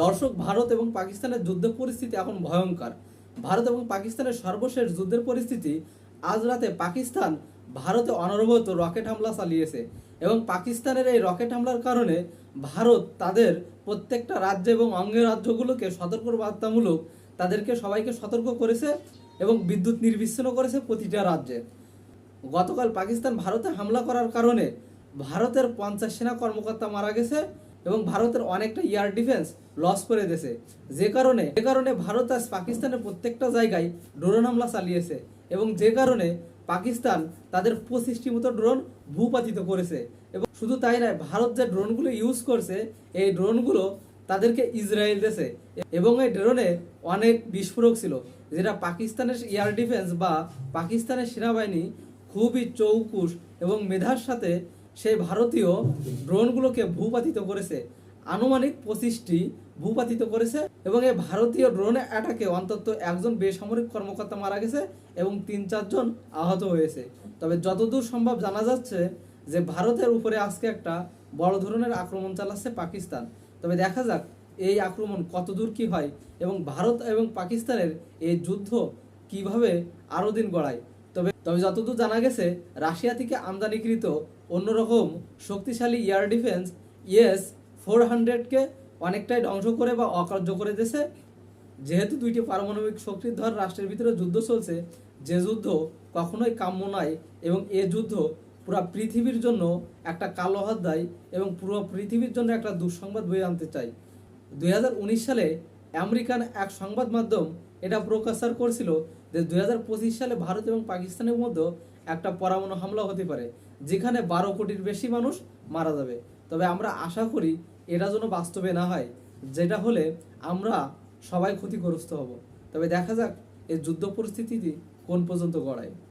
দর্শক, ভারত এবং পাকিস্তানের যুদ্ধ পরিস্থিতি এখন ভয়ঙ্কর। ভারত এবং পাকিস্তানের সর্বশেষ যুদ্ধের পরিস্থিতি আজ রাতে পাকিস্তান ভারতে অনবরত রকেট হামলা চালিয়েছে এবং পাকিস্তানের এই রকেট হামলার কারণে ভারত তাদের প্রত্যেকটা রাজ্য এবং অঙ্গের রাজ্যগুলোকে সতর্ক বার্তামূলক তাদেরকে সবাইকে সতর্ক করেছে এবং বিদ্যুৎ নির্বিচ্ছিন্ন করেছে প্রতিটা রাজ্যে। গতকাল পাকিস্তান ভারতে হামলা করার কারণে ভারতের পঞ্চাশ সেনা কর্মকর্তা মারা গেছে এবং ভারতের অনেকটা এয়ার ডিফেন্স লস করে দিয়েছে। যে কারণে যে কারণে ভারত আজ পাকিস্তানের প্রত্যেকটা জায়গায় ড্রোন হামলা চালিয়েছে এবং যে কারণে পাকিস্তান তাদের পঁচিশটি মতো ড্রোন ভূপাতিত করেছে। এবং শুধু তাই নয়, ভারত যে ড্রোনগুলো ইউজ করছে, এই ড্রোনগুলো তাদেরকে ইসরায়েল দেশে এবং এই ড্রোনে অনেক বিস্ফোরক ছিল, যেটা পাকিস্তানের এয়ার ডিফেন্স বা পাকিস্তানের সেনাবাহিনী খুবই চৌকুশ এবং মেধার সাথে সেই ভারতীয় ড্রোনগুলোকে ভূপাতিত করেছে। আনুমানিক পঁচিশটি ভূপাতিত করেছে এবং এই ভারতীয় ড্রোনে অ্যাটাকে অন্তত একজন বেসামরিক কর্মকর্তা মারা গেছে এবং তিন চারজন আহত হয়েছে। তবে যতদূর সম্ভব জানা যাচ্ছে যে ভারতের উপরে আজকে একটা বড় ধরনের আক্রমণ চালাচ্ছে পাকিস্তান। তবে দেখা যাক এই আক্রমণ কতদূর কি হয় এবং ভারত এবং পাকিস্তানের এই যুদ্ধ কীভাবে আরও দিন গড়ায়। তবে তবে যতদূর জানা গেছে, রাশিয়া থেকে আমদানিকৃত অন্যরকম শক্তিশালী এয়ার ডিফেন্স, ইয়েস, ফোর হান্ড্রেডকে অনেকটাই ধ্বংস করে বা অকার্য করে দিয়েছে। যেহেতু দুইটি পারমাণবিক শক্তিধর রাষ্ট্রের ভিতরে যুদ্ধ চলছে, যে যুদ্ধ কখনোই কাম্য নয় এবং এ যুদ্ধ পুরো পৃথিবীর জন্য একটা কালো অধ্যায় এবং পুরো পৃথিবীর জন্য একটা দুঃসংবাদ বয়ে আনতে চাই দুই হাজার উনিশ সালে আমেরিকান এক সংবাদ মাধ্যম এটা প্রকাশ করছিল যে দুই সালে ভারত এবং পাকিস্তানের মধ্যে একটা পরমাণু হামলা হতে পারে, যেখানে বারো কোটির বেশি মানুষ মারা যাবে। তবে আমরা আশা করি এটা যেন বাস্তবে না হয়, যেটা হলে আমরা সবাই ক্ষতিগ্রস্ত হব। তবে দেখা যাক এই যুদ্ধ পরিস্থিতিটি কোন পর্যন্ত গড়ায়।